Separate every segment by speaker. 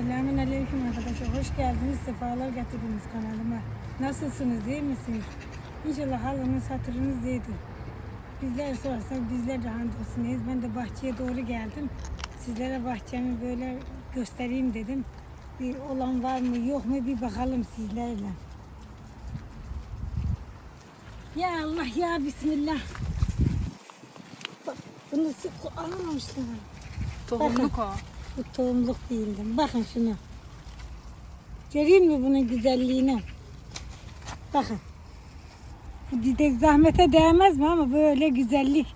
Speaker 1: Selamun Aleyküm arkadaşlar. Hoş geldiniz. Sefalar getirdiniz kanalıma. Nasılsınız? iyi misiniz? İnşallah halınız hatırınız iyidir. Bizler sorarsak bizler de hamdolsunuz. Ben de bahçeye doğru geldim. Sizlere bahçemi böyle göstereyim dedim. Bir olan var mı yok mu bir bakalım sizlerle. Ya Allah ya Bismillah. Bak bunu sık alamamışlar.
Speaker 2: Tohumluk o.
Speaker 1: Bu tohumluk değildi. Bakın şunu. Göreyim mi bunun güzelliğini? Bakın. Bu didek zahmete değmez mi ama böyle güzellik.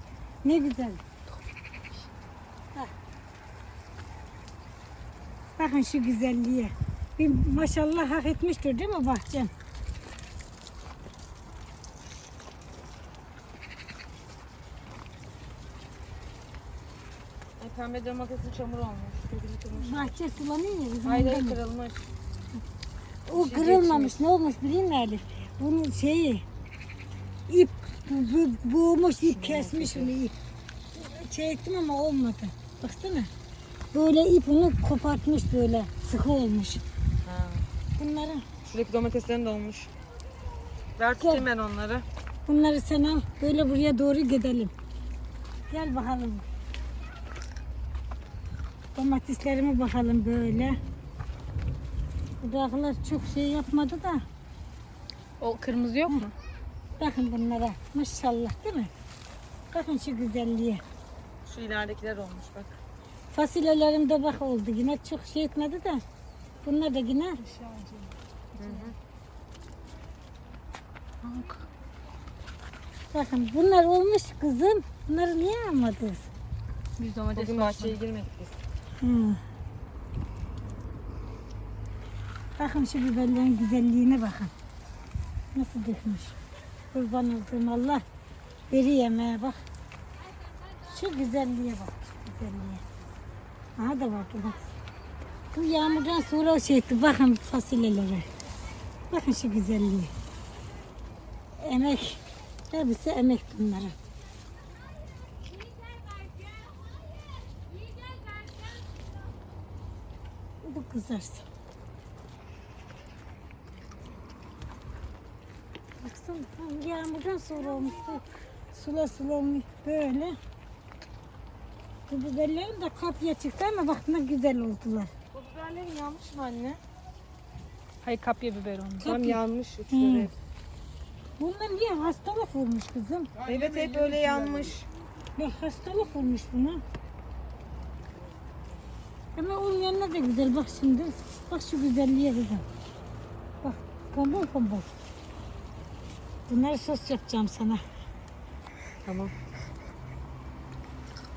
Speaker 1: Ne güzel. Bak. Bakın şu güzelliğe. Bir maşallah hak etmiştir değil mi bahçem?
Speaker 2: Pembe domatesin çamur olmuş. Kökünü kırmış.
Speaker 1: Bahçe sulanıyor ya. bizim
Speaker 2: Hayır hayır
Speaker 1: mı?
Speaker 2: kırılmış.
Speaker 1: O
Speaker 2: Şey
Speaker 1: kırılmamış. Ne olmuş bileyim mi Elif? Bunun şeyi ip bu, bu, boğmuş ip kesmiş onu ip. Çektim ama olmadı. Baksana. Böyle ip onu kopartmış böyle. Sıkı olmuş.
Speaker 2: Ha.
Speaker 1: Bunları
Speaker 2: Şuradaki domateslerin de olmuş. Ver tutayım ben onları.
Speaker 1: bunları sen al. Böyle buraya doğru gidelim. Gel bakalım. Domateslerime bakalım böyle. Buradakiler çok şey yapmadı da.
Speaker 2: O kırmızı yok mu?
Speaker 1: Bakın bunlara. Maşallah değil mi? Bakın şu güzelliğe.
Speaker 2: Şu ileridekiler olmuş bak.
Speaker 1: Fasulyelerim de bak oldu. Yine çok şey etmedi de. Bunlar da yine. Bakın bunlar olmuş kızım. Bunları niye almadınız?
Speaker 2: Biz domates Bugün bahçeye girmedik biz.
Speaker 1: Bakın şu biberlerin güzelliğine bakın. Nasıl dökmüş. Kurban olduğum Allah. Veri yemeğe bak. Şu güzelliğe bak. Güzelliğe. Aha da var bak. Bu yağmurdan sonra o şey. Bakın fasulyelere. Bakın şu güzelliği. Emek. Hepsi emek bunlara. Bu kızarsın. Baksana yağmurdan sonra olmuş. Sula sula olmuş böyle. Bu biberlerim de kapya çıktı ama bak ne güzel oldular.
Speaker 2: Bu biberlerin yanmış mı anne?
Speaker 3: Hayır kapya biber onu.
Speaker 2: Tam
Speaker 1: Kapya.
Speaker 2: yanmış uçları.
Speaker 1: Bunlar niye hastalık olmuş kızım?
Speaker 2: Evet hep öyle yanmış.
Speaker 1: Bak hastalık olmuş buna. Ama onun yanına da güzel bak şimdi. Bak şu güzelliğe kızım. Bak tombul tombul. Bunları sos yapacağım sana.
Speaker 2: Tamam.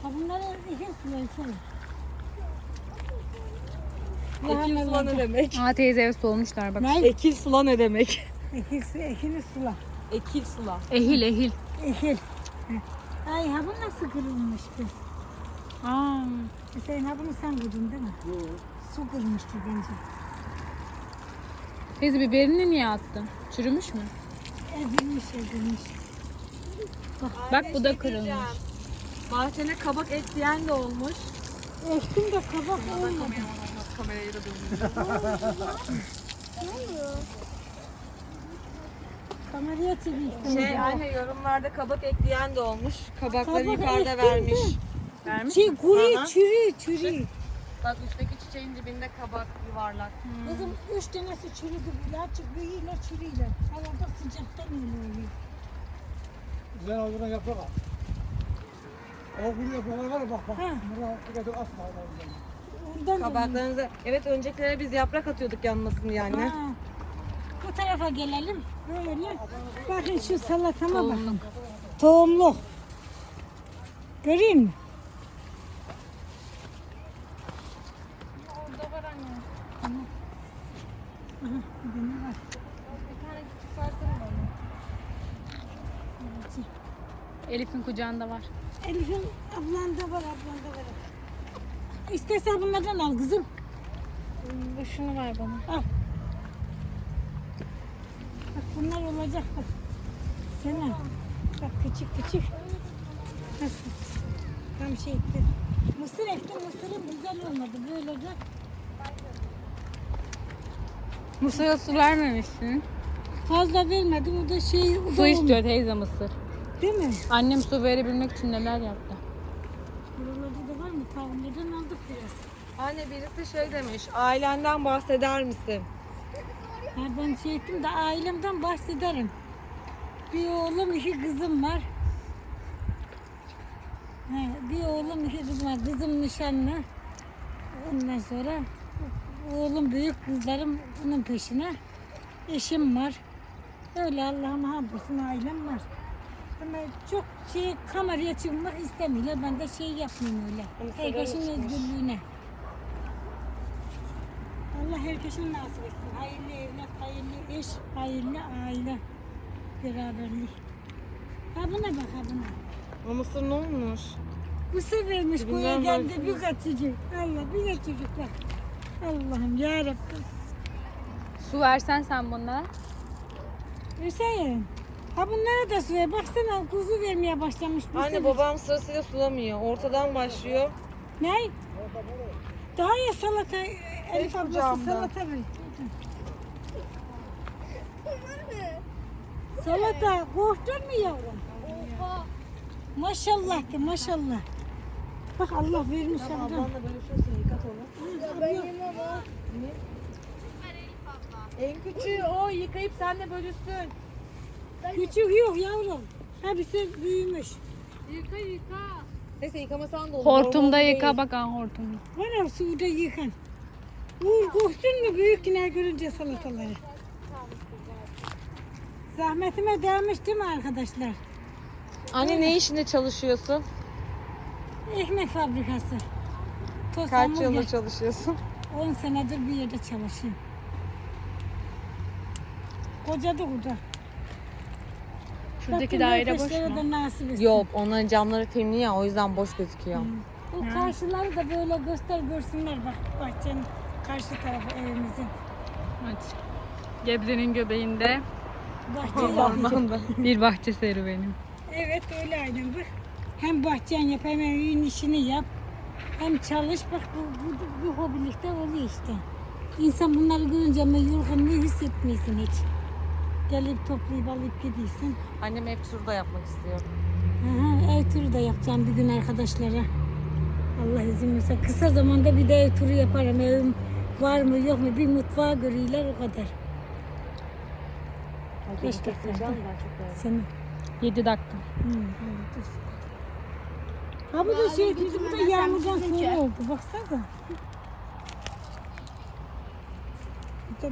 Speaker 1: Ha bunları ikin sulayısın.
Speaker 2: Ekil sula ne demek?
Speaker 3: Aa teyze evet solmuşlar bak.
Speaker 1: Ne?
Speaker 2: Ekil sula ne demek?
Speaker 1: Ekil, ekili sula.
Speaker 2: Ekil sula.
Speaker 3: Ehil ehil.
Speaker 1: Heh. Ay ha bu nasıl kırılmış kız?
Speaker 3: Aa.
Speaker 1: Hüseyin ha bunu sen kırdın değil mi? Su kırmıştı bence.
Speaker 3: Teyze biberini niye attın? Çürümüş mü?
Speaker 1: Ezilmiş ezilmiş.
Speaker 3: Bak bu da kırılmış.
Speaker 2: Bahçene kabak ekleyen de olmuş.
Speaker 1: Ektim de kabak olmadı.
Speaker 2: Kamerayı da.
Speaker 1: Kameraya çekeyim.
Speaker 2: Şey anne yorumlarda kabak ekleyen de olmuş. Kabakları
Speaker 1: Kabak
Speaker 2: yukarıda
Speaker 1: ektim
Speaker 2: vermiş.
Speaker 3: Vermiş.
Speaker 1: Şey kuru
Speaker 2: Aha.
Speaker 1: çürü çürü.
Speaker 2: Bak üstteki çiçeğin dibinde kabak yuvarlak.
Speaker 1: Kızım üç tanesi çürüdü. İlaç büyüyle çürüyle. Havada sıcaktan öyle oluyor.
Speaker 4: Güzel aldığına yaprak al. O kuru yapraklar var ya bak bak.
Speaker 1: Ha.
Speaker 4: Bunlar getir asma.
Speaker 1: Ondan
Speaker 2: Kabaklarınızı evet öncekilere biz yaprak atıyorduk yanmasın diye anne.
Speaker 1: Ha. Bu tarafa gelelim. Böyle. Bakın şu salatama bakın. Tohumluk. Göreyim mi?
Speaker 3: Orada var anne.
Speaker 1: Aha, bir de ne var?
Speaker 3: Bir tane küçük versene bana. Elif'in kucağında var.
Speaker 1: Elif'in ablanda var, ablanda var. İstersen bunlardan al kızım.
Speaker 3: Bu şunu ver bana.
Speaker 1: Al. Bak bunlar olacak bak. Sana. Bak küçük küçük. Nasıl? Tam şey ektim. Mısır ektim. Mısırım güzel olmadı. Böyle de
Speaker 3: Mısır'a su vermemişsin.
Speaker 1: Fazla vermedim. O da şey...
Speaker 3: Su istiyor teyze mısır.
Speaker 1: Değil mi?
Speaker 3: Annem su verebilmek için neler yaptı.
Speaker 1: Buralarda da var mı? Tavuğlardan aldık biraz.
Speaker 2: Anne birisi şey demiş. Ailenden bahseder misin?
Speaker 1: Ha, ben şey ettim de ailemden bahsederim. Bir oğlum, iki kızım var. Ha, bir oğlum, iki kızım var. Kızım nişanlı. Ondan sonra oğlum büyük kızlarım bunun peşine. Eşim var. Öyle Allah'ıma hamdolsun ailem var. Ama çok şey kameraya çıkmak istemiyorlar. Ben de şey yapmayayım öyle. Herkesin özgürlüğüne. Allah herkesin nasip etsin. Hayırlı evlat, hayırlı eş, hayırlı aile beraberlik. Ha buna bak ha buna.
Speaker 2: O mısır ne olmuş?
Speaker 1: Bu sefermiş
Speaker 2: Bilmem
Speaker 1: koya geldi bir kaçıcı. Allah bir kaçıcı bak. Allah'ım yarabbim.
Speaker 3: Su versen sen bana.
Speaker 1: Hüseyin. Ha bunlara da suya baksana kuzu vermeye başlamış. bu
Speaker 2: Anne
Speaker 1: sefer.
Speaker 2: babam sırasıyla sulamıyor. Ortadan başlıyor.
Speaker 1: Ne? Daha ya salata. Elif ablası
Speaker 2: kucağımda.
Speaker 1: salata ver. Salata korktun mu yavrum? Maşallah de maşallah. Bak Allah vermiş Allah'ım.
Speaker 2: bölüşüyorsun yıkat onu. En küçüğü o yıkayıp senle bölüşsün.
Speaker 1: Küçük yok yavrum. Hepsi büyümüş.
Speaker 2: Neyse yıkamasan da olur.
Speaker 3: Hortumda yıka bak an hortumda.
Speaker 1: Var suda yıkan. Uğur korktun mu büyük yine görünce salataları? Zahmetime değmiş değil mi arkadaşlar?
Speaker 2: Anne ne işinde çalışıyorsun?
Speaker 1: Ekmek fabrikası. Toz
Speaker 2: Kaç
Speaker 1: hamburger.
Speaker 2: yıldır çalışıyorsun?
Speaker 1: 10 senedir bir yerde çalışıyorum. Kocadı burada.
Speaker 3: Şuradaki daire boş mu?
Speaker 1: de nasip etsin.
Speaker 2: Yok onların camları filmli ya o yüzden boş gözüküyor.
Speaker 1: Bu karşıları da böyle göster görsünler bak bahçenin karşı tarafı evimizin.
Speaker 3: Hadi. Gebze'nin göbeğinde
Speaker 1: Bahçe yapıyor.
Speaker 2: Ormanda.
Speaker 3: bir bahçe serüveni.
Speaker 1: Evet öyle aynen bak. Hem bahçen yap hem evin işini yap. Hem çalış bak bu, bu, bu hobilikte oluyor işte. İnsan bunları görünce ama yorgunluğu hissetmiyorsun hiç. Gelip toplayıp alıp gidiyorsun.
Speaker 2: Annem ev turu da yapmak istiyor.
Speaker 1: Aha, ev turu da yapacağım bir gün arkadaşlara. Allah izin verirse. Kısa zamanda bir de ev turu yaparım. Evim var mı yok mu bir mutfağı görüyorlar o kadar. Beş dakika. Seni.
Speaker 3: 7 dakika.
Speaker 1: Hı, evet. Ha bu da şey bizim bu da yağmurdan sonra oldu. Baksana.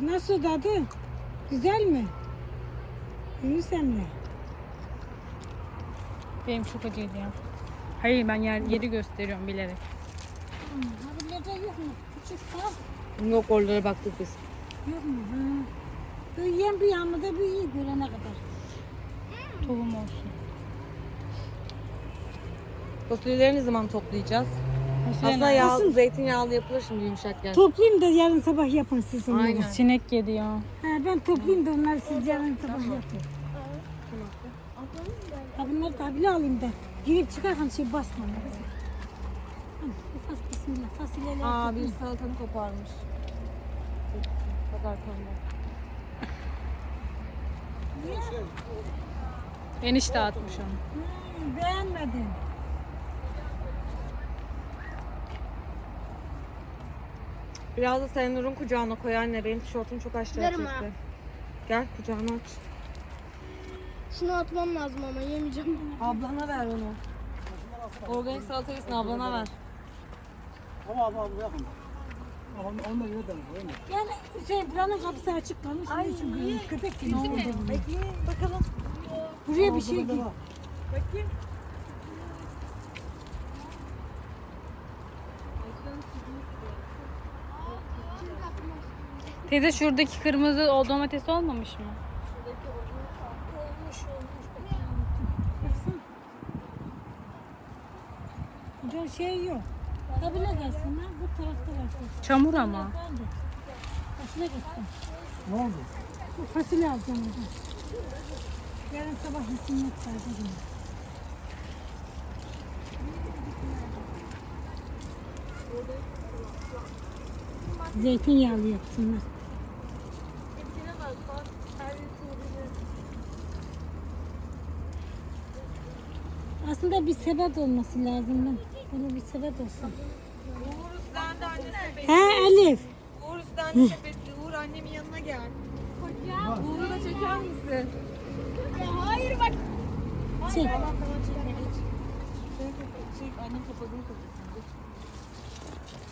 Speaker 1: Nasıl tadı? Güzel mi? Yunus Emre.
Speaker 3: Benim çok acıydı ya. Hayır ben yer, yeri gösteriyorum bilerek.
Speaker 1: Hı, Ha burada yok mu? Küçük ha?
Speaker 2: Yok oralara baktık biz.
Speaker 1: Yok mu? Ha. Büyüyen bir yağmurda büyüyor görene kadar.
Speaker 3: Tohum olsun.
Speaker 2: Fasulyeleri ne zaman toplayacağız? Aslında
Speaker 3: nerede?
Speaker 2: yağ, zeytinyağlı yapılır şimdi yumuşakken.
Speaker 1: Toplayayım da yarın sabah yapın siz onları.
Speaker 2: Aynen.
Speaker 3: Sinek yedi ya.
Speaker 1: Ha, ben toplayayım da onları siz yarın sabah yapın. Ha bunları da bile alayım da. Girip çıkarken şey basma. Hadi, Fas, bismillah. Fasulyeleri
Speaker 2: Aa bir salatanı koparmış. Bak arkamda.
Speaker 3: Enişte atmış onu.
Speaker 1: Hmm, beğenmedim.
Speaker 2: Biraz da Nur'un kucağına koy anne. Benim tişörtüm çok aşağı
Speaker 5: Verim
Speaker 2: çekti. Gel kucağına aç.
Speaker 5: Şunu atmam lazım ama yemeyeceğim.
Speaker 2: Ablana ver onu. Organik salata yesin ablana ver.
Speaker 4: Ama ama yakın. Onu, da yine?
Speaker 1: Yani şey buranın kapısı açık kalmış. Ay, için köpek gibi oldu.
Speaker 2: Bekleyin bakalım.
Speaker 1: Buraya bir şey
Speaker 4: var.
Speaker 2: Bakayım.
Speaker 3: Teyze şuradaki kırmızı o domates olmamış mı?
Speaker 1: Olmuş olmuş. Baksana. Burada şey yok. Kabile gelsin ha. Bu tarafta gelsin.
Speaker 3: Çamur ama.
Speaker 1: Fasulye gelsin.
Speaker 4: Ne oldu?
Speaker 1: Bu fasulye alacağım buradan. Yarın sabah yok sadece. Zeytinyağlı yapsınlar. Aslında bir sebep olması lazım ben. Böyle bir sebep olsun.
Speaker 2: Uğur üstlendi anne sepeti.
Speaker 1: He Elif.
Speaker 2: Uğur üstlendi sepeti. Uğur annemin yanına gel. Uğur'u da çeker misin?
Speaker 5: Hayır bak.
Speaker 1: Çek.
Speaker 2: Sen çek annem kapadığını kapatsın.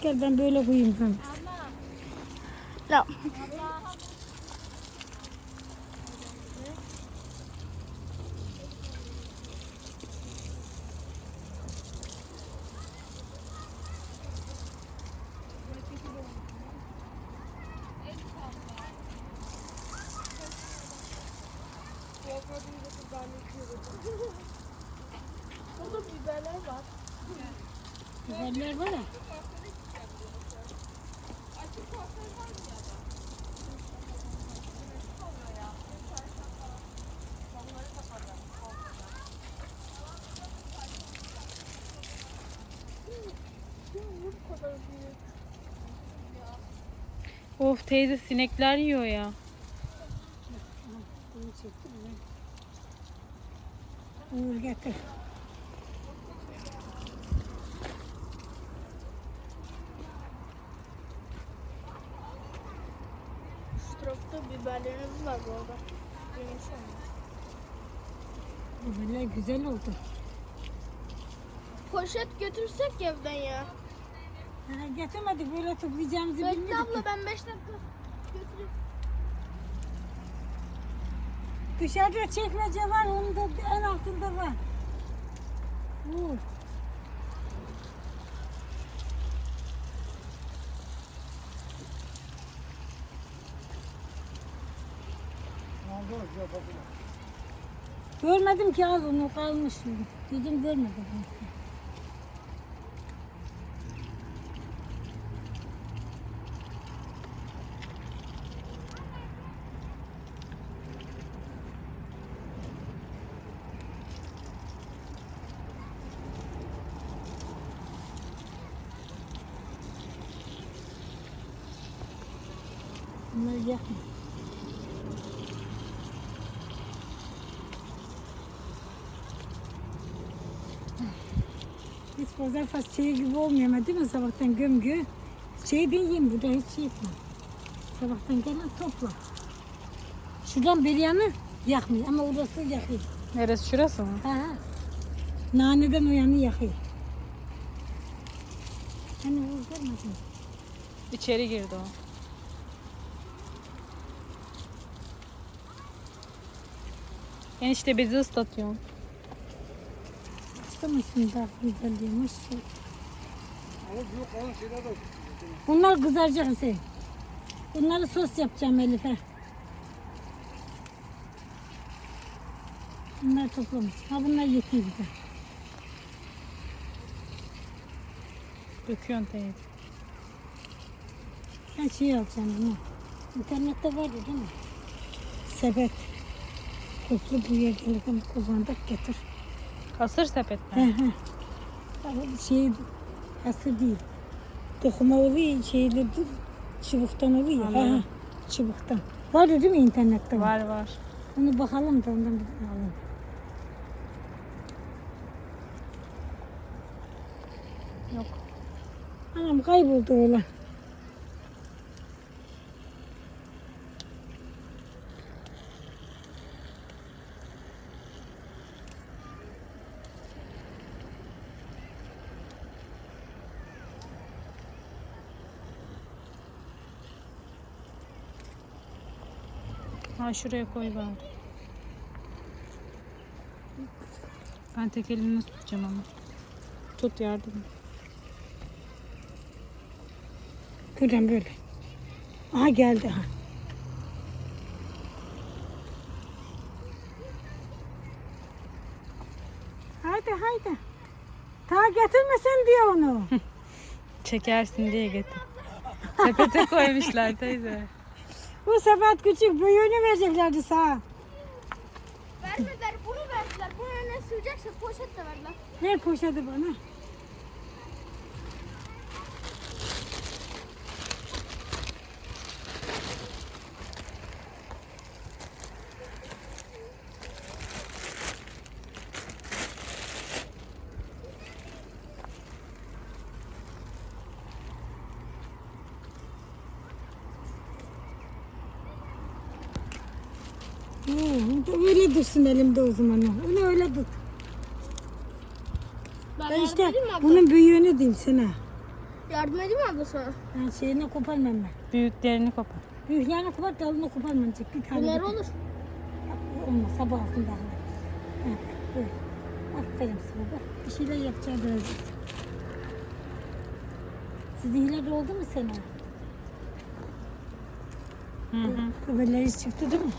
Speaker 1: Gel ben böyle koyayım ben.
Speaker 5: Ya. Burada Biberler var
Speaker 1: ya.
Speaker 3: Of teyze sinekler yiyor ya.
Speaker 1: Bunu çektim ben. Uğur getir.
Speaker 5: Biberlerimiz var bu arada. Yemiş olmuş.
Speaker 1: Güzel oldu.
Speaker 5: Poşet götürsek evden ya.
Speaker 1: Ha, getirmedik böyle toplayacağımızı
Speaker 5: Bekle
Speaker 1: bilmiyorduk.
Speaker 5: abla ben 5 dakika götüreyim.
Speaker 1: Dışarıda çekmece var, onun da en altında var. Uğur.
Speaker 4: Manzara güzel bakın.
Speaker 1: Görmedim ki al onu kalmış. Gözüm görmedi. Bunları yakma. Pazar fasulye gibi olmuyor ama değil mi? Sabahtan göm gö. Şey diyeyim burada hiç şey etme. Sabahtan gelen topla. Şuradan bir yanı yakmıyor ama orası yakıyor.
Speaker 3: Neresi şurası mı?
Speaker 1: Ha, ha. Naneden o yanı yakıyor. Hani o görmedin.
Speaker 3: İçeri girdi o. Enişte bezi ıslatıyor.
Speaker 1: Mı şimdi daha güzel diyormuş.
Speaker 4: Ama büyük kalan şeyler de
Speaker 1: Bunlar kızaracak Hüseyin. Bunları sos yapacağım Elif'e. Bunlar toplamış. Ha bunlar yetiyor bize.
Speaker 3: Döküyorsun teyze.
Speaker 1: Ben şey alacağım bunu. İnternette vardı değil mi? Sepet. Toplu bu yerden kullandık getir.
Speaker 3: Hasır
Speaker 1: He
Speaker 3: sepetler.
Speaker 1: Şey asıl değil. Dokuma oluyor şeyde dur. Çubuktan oluyor.
Speaker 3: Anladım.
Speaker 1: he. Çubuktan. Vardı değil mi internette?
Speaker 3: Var var.
Speaker 1: Onu bakalım da ondan bir alalım.
Speaker 3: Yok.
Speaker 1: Anam kayboldu oğlan.
Speaker 3: Ha şuraya koy bari. Ben tek elimle tutacağım ama. Tut yardım.
Speaker 1: Buradan böyle. Aha geldi ha. Haydi haydi. Ta getirmesen diyor onu.
Speaker 3: Çekersin diye getir. Sepete koymuşlar teyze.
Speaker 1: Bu sepet küçük büyüğünü vereceklerdi sana.
Speaker 5: Vermediler bunu verdiler. Bunu önüne sığacaksa poşet de verdiler.
Speaker 1: Ver poşeti bana. Hı, öyle dursun elimde o zaman. o. Onu öyle tut.
Speaker 5: Ben
Speaker 1: Ben
Speaker 5: yardım
Speaker 1: işte
Speaker 5: edeyim mi abla?
Speaker 1: bunun büyüğünü diyeyim sana.
Speaker 5: Yardım edeyim mi abla sana?
Speaker 1: Ben şeyini koparmam ben.
Speaker 3: Büyüklerini kopar.
Speaker 1: Büyüklerini kopar dalını koparmayacak. Bir tane.
Speaker 5: Bunlar olur.
Speaker 1: Olmaz sabah altında. Evet, böyle. Aferin sana bak. Bir şeyler yapacağız birazcık. Sizinkiler oldu mu Sena?
Speaker 3: Hı hı.
Speaker 1: Haberleri çıktı değil mi?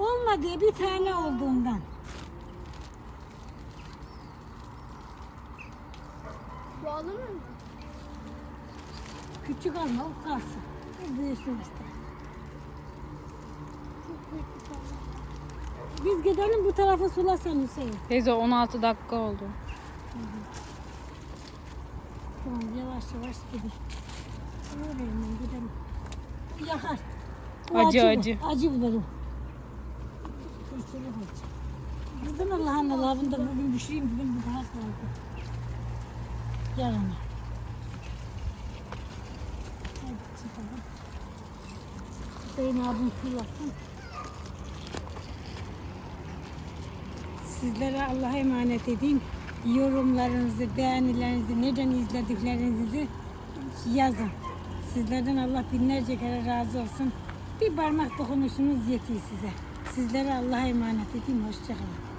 Speaker 1: Olmadı bir tane olduğundan.
Speaker 5: Bu alınır mı?
Speaker 1: Küçük alma o kalsın. O büyüsün işte. Biz gidelim bu tarafa sulasan Hüseyin.
Speaker 3: Teyze 16 dakika oldu.
Speaker 1: Tamam yavaş yavaş gidelim. Oraya gidelim. Yakar. Bu
Speaker 3: Acı, acı.
Speaker 1: Acı biber Tehlikeli acı. Kızım Allah'ın Allah'ın da bugün düşeyim bugün bir daha kaldı. Yarın. Hadi çıkalım. Hüseyin abim fırlasın. Sizlere Allah'a emanet edeyim. Yorumlarınızı, beğenilerinizi, neden izlediklerinizi yazın. Sizlerden Allah binlerce kere razı olsun. Bir parmak dokunuşunuz yetiyor size. Sizlere Allah'a emanet edeyim. Hoşçakalın.